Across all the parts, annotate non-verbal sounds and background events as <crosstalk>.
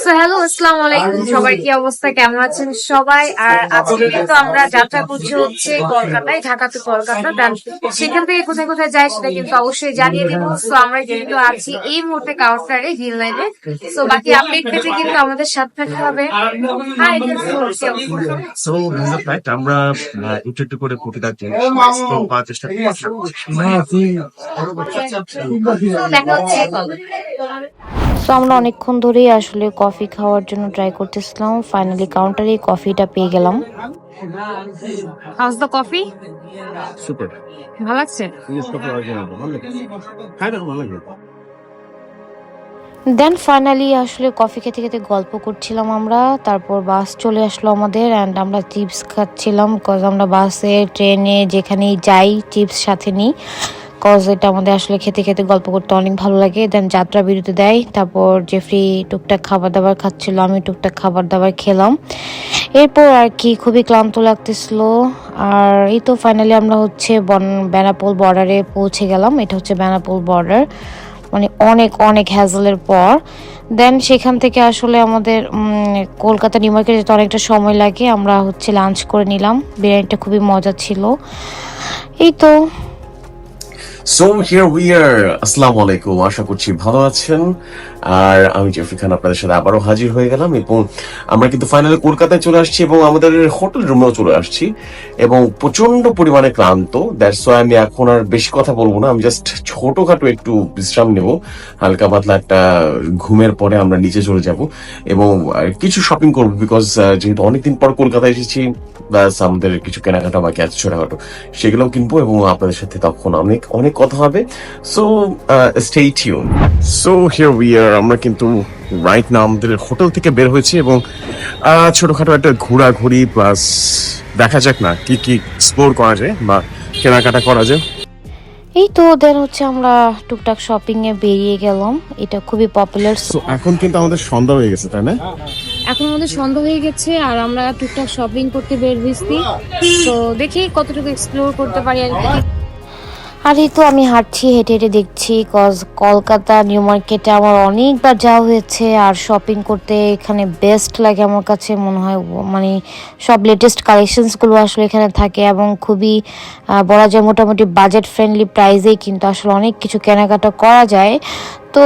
So hello আসসালামু আলাইকুম সবাই কি অবস্থা? কেমন আছেন সবাই? আর আজকে কিন্তু আমরা যাত্রা করছি হচ্ছে কলকাতায় ঢাকা টু কলকাতা। দেন সেখান থেকে কোথায় কোথায় যায় সেটা কিন্তু অবশ্যই জানিয়ে দিব। সো আমরা কিন্তু আছি এই মুহূর্তে কাউন্টারে হিল লাইনে। সো বাকি আপডেট পেতে কিন্তু আমাদের সাথে থাকতে হবে। সো ফ্যাক্ট আমরা একটু একটু করে প্রতিটা জিনিস করার চেষ্টা করছি। দেখা হচ্ছে। তো আমরা অনেকক্ষণ ধরেই আসলে কফি খাওয়ার জন্য ট্রাই করতেছিলাম। ফাইনালি কাউন্টারে কফিটা পেয়ে গেলাম। হাউস দ্য কফি সুপার ভালো লাগছে? দেন ফাইনালি আসলে কফি খেতে খেতে গল্প করছিলাম আমরা তারপর বাস চলে আসলো আমাদের অ্যান্ড আমরা চিপস খাচ্ছিলাম কজ আমরা বাসে ট্রেনে যেখানেই যাই চিপস সাথে নিই। কজ এটা আমাদের আসলে খেতে খেতে গল্প করতে অনেক ভালো লাগে। দেন যাত্রা বিরতি দেয়, তারপর জেফরি টুকটাক খাবার দাবার খাচ্ছিল আমি টুকটাক খাবার দাবার খেলাম। এরপর আর কি, খুবই ক্লান্ত লাগতেছিল। আর এই তো ফাইনালি আমরা হচ্ছে বন, বেনাপোল বর্ডারে পৌঁছে গেলাম। এটা হচ্ছে বেনাপোল বর্ডার মানে অনেক অনেক হ্যাজেলের পর। দেন সেখান থেকে আসলে আমাদের কলকাতা নিউ মার্কেট যেতে অনেকটা সময় লাগে। আমরা হচ্ছে লাঞ্চ করে নিলাম। বিরিয়ানিটা খুবই মজা ছিল। এই তো সো হিয়ার উই আর আসসালামু আলাইকুম আশা করছি ভালো আছেন। আর আমি জেফরি খান, আপনাদের সাথে আবারও হাজির হয়ে গেলাম এবং আমরা কিন্তু ফাইনালি কলকাতায় চলে আসছি এবং আমাদের হোটেল রুমেও চলে আসছি এবং প্রচণ্ড পরিমাণে ক্লান্ত। দ্যাটস ওয়াই আমি এখন আর বেশি কথা বলব না। আমি জাস্ট ছোটখাটো একটু বিশ্রাম নেব। হালকা পাতলা একটা ঘুমের পরে আমরা নিচে চলে যাব এবং কিছু শপিং করব বিকজ যেহেতু অনেকদিন পর কলকাতায় এসেছি ব্যাস আমাদের কিছু কেনাকাটা বাকি আছে ছোটখাটো সেগুলোও কিনবো এবং আপনাদের সাথে তখন অনেক অনেক কথা হবে। So stay tune so here we are আমরা কিন্তু রাইট না আমাদের হোটেল থেকে বের হয়েছি এবং ছোটখাটো একটা ঘোরাঘুরি প্লাস দেখা যাক না কি কি এক্সপ্লোর করা যায় বা কেনাকাটা করা যায়। এই তো দেন হচ্ছে আমরা টুকটাক শপিং এ বেরিয়ে গেলাম এটা খুবই পপুলার সো এখন কিন্তু আমাদের সন্ধ্যা হয়ে গেছে তাই না? এখন আমাদের সন্ধ্যা হয়ে গেছে আর আমরা টুকটাক শপিং করতে বের হয়েছি। তো দেখি কতটুকু এক্সপ্লোর করতে পারি আর কি। আর এই তো আমি হাঁটছি, হেঁটে হেঁটে দেখছি, কজ কলকাতা, নিউ মার্কেটে আমার অনেকবার যাওয়া হয়েছে আর শপিং করতে এখানে বেস্ট লাগে আমার কাছে, মনে হয় মানে সব লেটেস্ট কালেকশনসগুলো আসলে এখানে থাকে এবং খুবই বলা যায় মোটামুটি বাজেট ফ্রেন্ডলি প্রাইসেই কিন্তু আসলে অনেক কিছু কেনাকাটা করা যায়। তো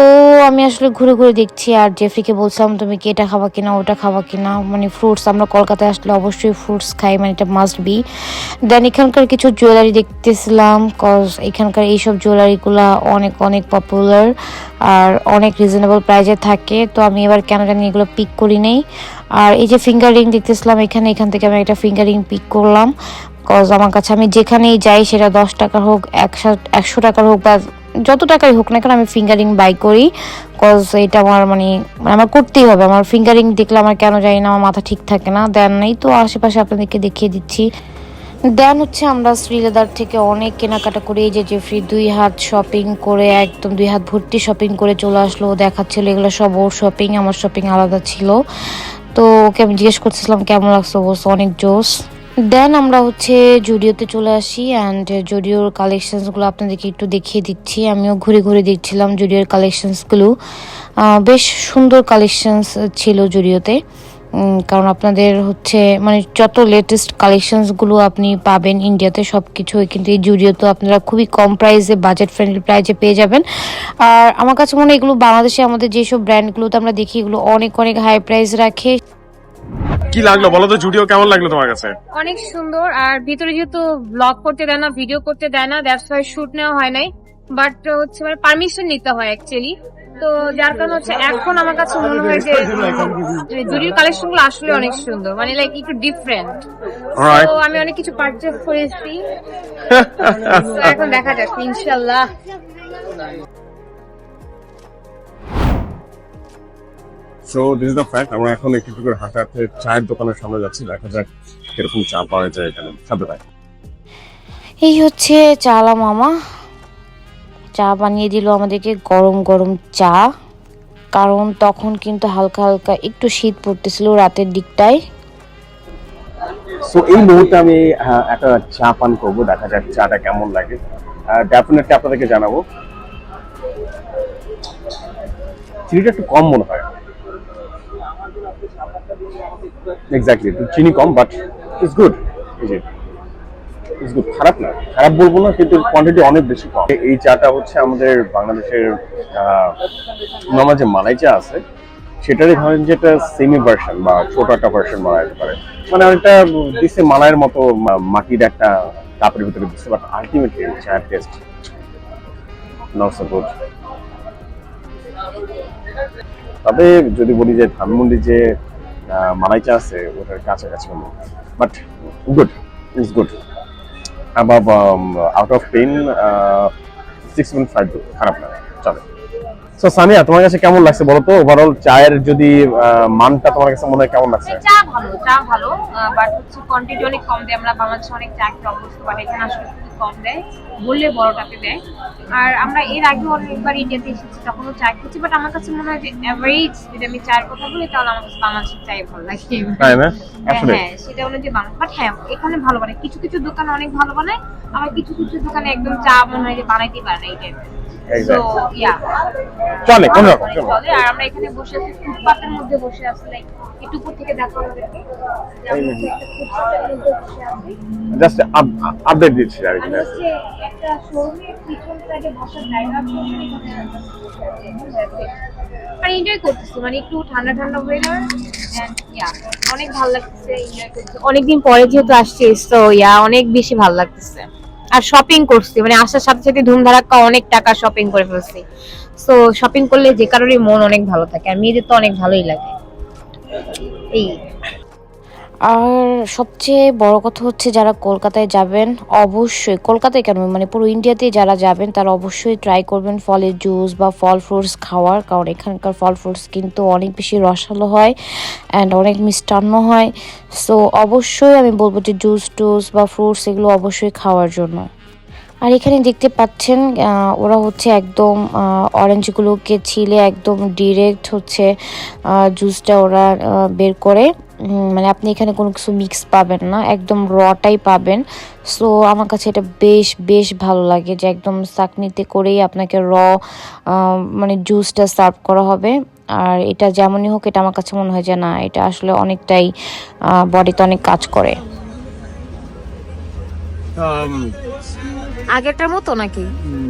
আমি আসলে ঘুরে ঘুরে দেখছি আর জেফরিকে বলছিলাম, তুমি কি এটা খাবা কিনা, ওটা খাবা কিনা? মানে ফ্রুটস আমরা কলকাতায় আসলে অবশ্যই ফ্রুটস খাই মানে এটা মাস্ট বি দেন এখানকার কিছু জুয়েলারি দেখতেছিলাম কজ এখানকার এইসব জুয়েলারিগুলো অনেক অনেক পপুলার আর অনেক রিজনেবল প্রাইজে থাকে। তো আমি এবার কেন জানি এগুলো পিক করি নেই। আর এই যে ফিঙ্গার রিং দেখতেছিলাম, এখানে, এখান থেকে আমি একটা ফিঙ্গার রিং পিক করলাম। কজ আমার কাছে আমি যেখানেই যাই, সেটা দশ টাকার হোক, একশো একশো টাকার হোক বা যত টাকাই হোক না কেন আমি ফিঙ্গারিং বাই করি কজ এটা আমার মানে মানে আমার করতেই হবে। আমার ফিঙ্গারিং দেখলে আমার কেন জানি না, আমার মাথা ঠিক থাকে না, দেন নেই। তো আশেপাশে আপনাদেরকে দেখিয়ে দিচ্ছি। দেন হচ্ছে আমরা শ্রীলেদার থেকে অনেক কেনাকাটা করে। এই যে জেফ্রি দুই হাত শপিং করে, একদম দুই হাত ভর্তি শপিং করে চলে আসলো। দেখাচ্ছিল, এগুলো সব ওর শপিং আমার শপিং আলাদা ছিল। তো ওকে আমি জিজ্ঞেস করতেছিলাম, কেমন লাগছে? বলছে, অনেক জোস। দেন আমরা হচ্ছে জুডিওতে চলে আসি অ্যান্ড জুডিওর কালেকশানসগুলো আপনাদেরকে একটু দেখিয়ে দিচ্ছি। আমিও ঘুরে ঘুরে দেখছিলাম জুডিওর কালেকশানসগুলো বেশ সুন্দর কালেকশানস ছিল জুডিওতে। কারণ আপনাদের হচ্ছে মানে যত লেটেস্ট কালেকশনসগুলো আপনি পাবেন ইন্ডিয়াতে সব কিছুই কিন্তু এই জুডিওতে আপনারা খুবই কম প্রাইসে বাজেট ফ্রেন্ডলি প্রাইসে পেয়ে যাবেন। আর আমার কাছে মনে হয় এগুলো বাংলাদেশে আমাদের যেসব ব্র্যান্ডগুলোতে আমরা দেখি, এগুলো অনেক অনেক হাই প্রাইস রাখে। কি লাগল? বলো তো জুডিও কেমন লাগল তোমার কাছে? অনেক সুন্দর আর ভিতরে যেহেতু ব্লগ করতে দেয় না ভিডিও করতে দেয় না দ্যাটস ওয়াই শুট নেওয়া হয় নাই। বাট হচ্ছে মানে পারমিশন নিতে হয় অ্যাকচুয়ালি তো যার কারণে হচ্ছে এখন আমার কাছে মনে হয় যে জুডির কালেকশনগুলো আসলে অনেক সুন্দর মানে লাইক একটু ডিফারেন্ট তো আমি অনেক কিছু পারচেজ করেছি। <laughs> এখন দেখা যাক ইনশাল্লাহ। So this is the fact আমরা এখন একটু একটু করে হাঁটতে হাঁটতে চায়ের দোকানের সামনে যাচ্ছি দেখা যাক কীরকম চা পাওয়া যায় এখানে। সাথে তাই এই হচ্ছে চালা মামা। চা বানিয়ে দিল আমাদেরকে গরম গরম চা। কারণ তখন কিন্তু হালকা হালকা একটু শীত পড়তেছিল রাতের দিকটায়। সো এই মুহূর্তে আমি একটা চা পান করব দেখা যাক চাটা কেমন লাগে। ডেফিনেটলি আপনাদেরকে জানাব। চিনিটা একটু কম মনে হয়। এক্স্যাক্টলি একটু চিনি কম but it's good it's good খারাপ না, খারাপ বলব না, কিন্তু কোয়ান্টিটি অনেক বেশি কম। এই চাটা হচ্ছে আমাদের বাংলাদেশের নর্মাল যে মালাই চা আছে, সেটারই ধরেন যে একটা সেমি ভার্সন বা ছোট একটা ভার্সন বলা যেতে পারে। মানে অনেকটা দিচ্ছে মালাইয়ের মতো মাটির একটা কাপের ভিতরে দিচ্ছে বাট আলটিমেটলি চায়ের টেস্ট নট সো গুড তবে যদি বলি যে ধানমন্ডি যে আহ, মালাই চা আছে ওটার কাছাকাছি হলো। But good it's good above out of ten six point five খারাপ না চলে। সো সানিয়া তোমার কাছে কেমন লাগছে বলো তো? ওভারঅল চায়ের যদি মানটা তোমার কাছে মনে হয় কেমন লাগছে? চা ভালো চা ভালো বাট হচ্ছে কোয়ান্টিটি অনেক কম দেয় আমরা বাংলাদেশে অনেক চা খেতে অভ্যস্ত বাট এখানে আসলে কম দেয় বললে বড়টাতে দেয়। আর আমরা এর আগে অনেকবার ইন্ডিয়াতে এসেছি তখনও চা খেয়েছি বাট আমার কাছে মনে হয় যে অ্যাভারেজ যদি আমি চায়ের কথা বলি তাহলে আমার কাছে বাংলাদেশের চাই ভালো লাগে। হ্যাঁ, হ্যাঁ সেটা হলো যে বাংলা। বাট হ্যাঁ এখানে ভালো বানায়। কিছু কিছু দোকান অনেক ভালো বানায় আবার কিছু কিছু দোকানে একদম চা মনে হয় যে বানাইতে পারে না এই টাইপের সো ইয়া চলে কোন রকম চলে। আর আমরা এখানে বসে আছি ফুটপাতের মধ্যে বসে আছি লাইক থেকে দেখো জাস্ট আপডেট দিচ্ছি আর কি একটা শোরুমের পিছন বসার জায়গা. আর এনজয় করতেছি মানে একটু ঠান্ডা ঠান্ডা ওয়েদার অনেক ভালো লাগতেছে এনজয় করতেছি। অনেকদিন পরে যেহেতু আসছিস তো ইয়া অনেক বেশি ভালো লাগতেছে। আর শপিং করছি মানে আসার সাথে সাথে ধুমধারাক্কা অনেক টাকা শপিং করে ফেলছি। সো শপিং করলে যে কারোরই মন অনেক ভালো থাকে, আর মেয়েদের তো অনেক ভালোই লাগে। এই। আর সবচেয়ে বড় কথা হচ্ছে যারা কলকাতায় যাবেন, অবশ্যই, কলকাতায় কেন? মানে পুরো ইন্ডিয়াতে যারা যাবেন, তারা অবশ্যই ট্রাই করবেন ফলের জুস বা ফল ফ্রুটস খাওয়ার, কারণ এখানকার ফল ফ্রুটস কিন্তু অনেক বেশি রসালো হয় অ্যান্ড অনেক মিষ্টান্ন হয়। সো অবশ্যই আমি বলব যে জুস টুস বা ফ্রুটস এগুলো অবশ্যই খাওয়ার জন্য। আর এখানে দেখতে পাচ্ছেন ওরা হচ্ছে একদম অরেঞ্জগুলোকে ছিলে একদম ডিরেক্ট হচ্ছে জুসটা ওরা বের করে। মানে আপনি এখানে কোনো কিছু মিক্স পাবেন না, একদম রটাই পাবেন। সো আমার কাছে এটা বেশ বেশ ভালো লাগে যে একদম চাকনিতে করেই আপনাকে র মানে জুসটা সার্ভ করা হবে। আর এটা যেমনই হোক, এটা আমার কাছে মনে হয় যে না, এটা আসলে অনেকটাই বডিতে অনেক কাজ করে। আগেরটার মতো নাকি?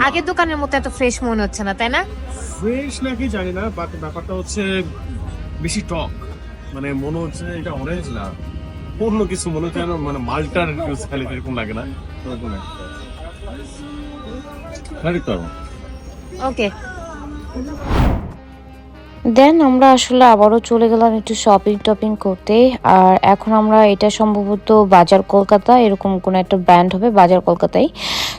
আগের দোকানের মতো এত ফ্রেশ মনে হচ্ছে না তাই না? ফ্রেশ নাকি জানি না বাট ব্যাপারটা হচ্ছে বেশি টক। মানে মনে হচ্ছে এটা অরেঞ্জ না। অন্য কিছু মনে হচ্ছে যেন মানে মালটার জুস খালি এরকম লাগে না। পারব। ওকে দেন আমরা আসলে আবারও চলে গেলাম একটু শপিং টপিং করতে। আর এখন আমরা এটা সম্ভবত বাজার কলকাতা এরকম কোনো একটা ব্র্যান্ড হবে বাজার কলকাতায়।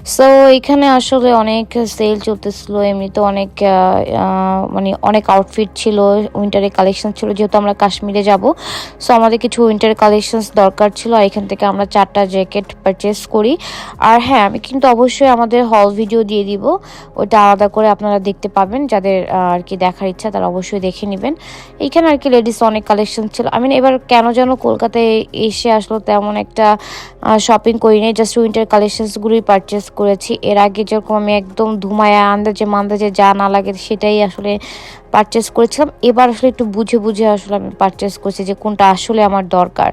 সো এখানে আসলে অনেক সেল চলতেছিল, এমনিতে অনেক মানে অনেক আউটফিট ছিল উইন্টারের কালেকশন ছিল, যেহেতু আমরা কাশ্মীরে যাব। সো আমাদের কিছু উইন্টারের কালেকশনস দরকার ছিল, আর এখান থেকে আমরা চারটা জ্যাকেট পারচেস করি। আর হ্যাঁ আমি কিন্তু অবশ্যই আমাদের হল ভিডিও দিয়ে দিব, ওটা আলাদা করে আপনারা দেখতে পাবেন, যাদের আর কি দেখার ইচ্ছা, তারা অবশ্যই দেখে নেবেন। এইখানে আর কি লেডিস অনেক কালেকশন ছিল। আমি এবার কেন যেন কলকাতায় এসে আসলো তেমন একটা শপিং করি করিনি জাস্ট উইন্টার কালেকশনসগুলোই পারচেস করেছি। এর আগে যেরকম আমি একদম ধুমায়া আন্দাজে মান্দাজে যা না লাগে সেটাই আসলে পারচেস করেছিলাম। এবার আসলে একটু বুঝে বুঝে আসলে আমি পারচেস করছি যে কোনটা আসলে আমার দরকার।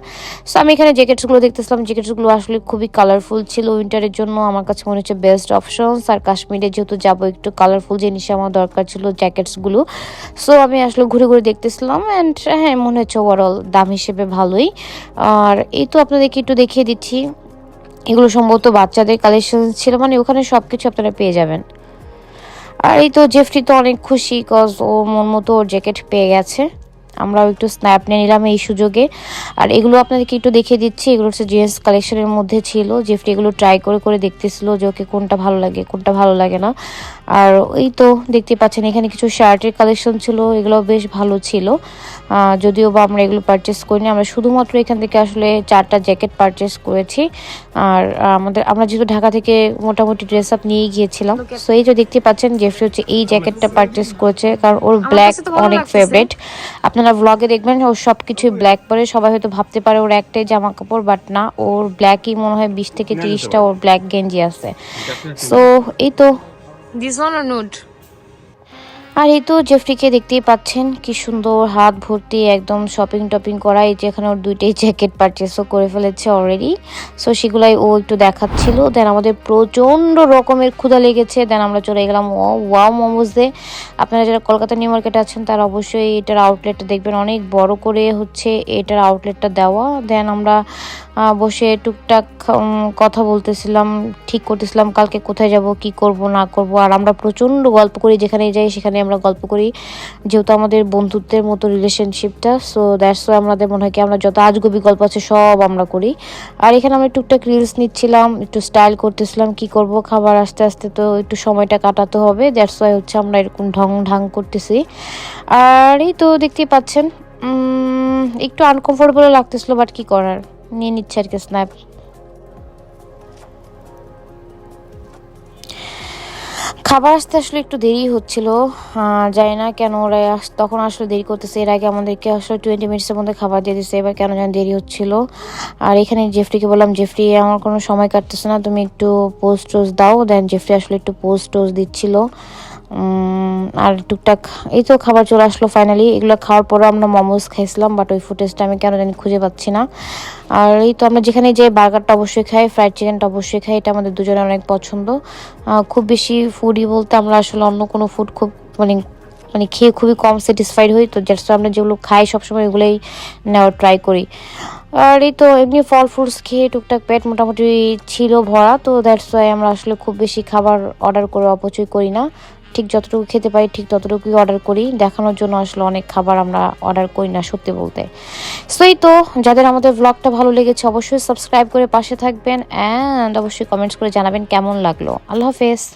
সো আমি এখানে জ্যাকেটসগুলো দেখতেছিলাম। জ্যাকেটসগুলো আসলে খুবই কালারফুল ছিল উইন্টারের জন্য। আমার কাছে মনে হচ্ছে বেস্ট অপশনস আর কাশ্মীরে যেহেতু যাব, একটু কালারফুল জিনিস আমার দরকার ছিল জ্যাকেটসগুলো সো আমি আসলে ঘুরে ঘুরে দেখতেছিলাম অ্যান্ড হ্যাঁ মনে হচ্ছে ওভারঅল দাম হিসেবে ভালোই। আর এই তো আপনাদেরকে একটু দেখিয়ে দিচ্ছি। এগুলো সম্ভবত বাচ্চাদের কালেকশন ছিল মানে ওখানে সব কিছু আপনারা পেয়ে যাবেন। আর এই তো জেফটি তো অনেক খুশি কজ ও মন মতো ওর জ্যাকেট পেয়ে গেছে। আমরাও একটু স্ন্যাপ নিয়ে নিলাম এই সুযোগে। আর এগুলো আপনাদেরকে একটু দেখিয়ে দিচ্ছি। এগুলো হচ্ছে জিন্স কালেকশনের মধ্যে ছিল। জেফটি এগুলো ট্রাই করে করে দেখতেছিল যে ওকে কোনটা ভালো লাগে কোনটা ভালো লাগে না। আর ওই তো দেখতে পাচ্ছেন এখানে কিছু শার্টের কালেকশন ছিল। এগুলো বেশ ভালো ছিল। যদিও বা আমরা এগুলো পারচেস করিনি। আমরা শুধুমাত্র এখান থেকে আসলে চারটা জ্যাকেট পারচেস করেছি। আর আমাদের আমরা যেহেতু ঢাকা থেকে মোটামুটি ড্রেস আপ নিয়ে গিয়েছিলাম। সো এই যে দেখতে পাচ্ছেন জেফরি হচ্ছে এই জ্যাকেটটা পারচেস করেছে। কারণ ওর ব্ল্যাক অনেক। ফেভারিট আপনারা ব্লগে দেখবেন ও সব কিছুই ব্ল্যাক পরে সবাই হয়তো ভাবতে পারে ওর একটাই জামা কাপড় বাট না ওর ব্ল্যাকই মনে হয় বিশ থেকে তিরিশটা ওর ব্ল্যাক গেঞ্জি আছে। সো এই তো। দিস অন নোট নুড আর এই তো জেফরিকে দেখতেই পাচ্ছেন, কি সুন্দর হাত ভর্তি একদম শপিং টপিং করা, এই যে এখানে ওর দুইটাই জ্যাকেট পারচেসও করে ফেলেছে অলরেডি সো সেগুলাই ও একটু দেখাচ্ছিল। দেন আমাদের প্রচণ্ড রকমের ক্ষুধা লেগেছে। দেন আমরা চলে গেলাম, ও ওয়াও মোমোজে আপনারা যারা কলকাতা নিউ মার্কেটে আছেন, তারা অবশ্যই এটার আউটলেটটা দেখবেন। অনেক বড় করে হচ্ছে এটার আউটলেটটা দেওয়া। দেন আমরা বসে টুকটাক কথা বলতেছিলাম, ঠিক করতেছিলাম, কালকে কোথায় যাব, কি করব, না করব। আর আমরা প্রচণ্ড গল্প করি যেখানে যাই সেখানে আমরা গল্প করি, যেহেতু আমাদের বন্ধুত্বের মতো রিলেশনশিপটা সো দ্যাটস ওয়াই আমাদের মনে হয় কি আমরা যত আজগবি গল্প আছে সব আমরা করি। আর এখানে আমরা টুকটাক রিলস নিচ্ছিলাম, একটু স্টাইল করতেছিলাম, কি করব খাবার আস্তে আস্তে তো একটু সময়টা কাটাতে হবে দ্যাটস ওয়াই হচ্ছে আমরা এরকম ঢং ঢাং করতেছি। আর এই তো দেখতেই পাচ্ছেন একটু আনকমফোর্টেবল লাগতেছিল বাট কি করার? নিয়ে নিচ্ছে আর কি স্ন্যাপ খাবার আসতে আসলে একটু দেরি হচ্ছিল। জানি না কেন ওরা তখন আসলে দেরি করতেছে। এর আগে আমাদেরকে আসলে টোয়েন্টি মিনিটসের মধ্যে খাবার দিয়ে দিচ্ছে এবার কেন যেন দেরি হচ্ছিল। আর এখানে জেফরিকে বললাম জেফরি আমার কোনো সময় কাটতেছে না। তুমি একটু পোস্ট টোজ দাও। দেন জেফরি আসলে একটু পোস্ট টোজ দিচ্ছিল। আর টুকটাক, এই তো খাবার চলে আসলো ফাইনালি এগুলো খাওয়ার পরে আমরা মোমোজ খাইছিলাম বাট ওই ফুটেজটা আমি কেন জানি খুঁজে পাচ্ছি না। আর এই তো আমরা যেখানে যে বার্গারটা অবশ্যই খাই ফ্রাইড চিকেনটা অবশ্যই খাই, এটা আমাদের দুজনের অনেক পছন্দ। খুব বেশি ফুডই বলতে আমরা আসলে অন্য কোনো ফুড খুব মানে মানে খেয়ে খুবই কম স্যাটিসফাইড হই, তো জাস্ট আমরা যেগুলো খাই সবসময় এগুলোই নেওয়ার ট্রাই করি। আর এই তো এমনি ফল ফ্রুটস খেয়ে টুকটাক পেট মোটামুটি ছিল ভরা, তো দ্যাটস ওয়াই আমরা আসলে খুব বেশি খাবার অর্ডার করে অপচয় করি না। ঠিক যতটুকু খেতে পারি, ঠিক ততটুকুই অর্ডার করি। দেখানোর জন্য আসলে অনেক খাবার আমরা অর্ডার করি না, সত্যি বলতে। সো এই তো, যাদের আমাদের ব্লগটা ভালো লেগেছে অবশ্যই সাবস্ক্রাইব করে পাশে থাকবেন অ্যান্ড অবশ্যই কমেন্টস করে জানাবেন কেমন লাগল। আল্লাহ হাফেজ।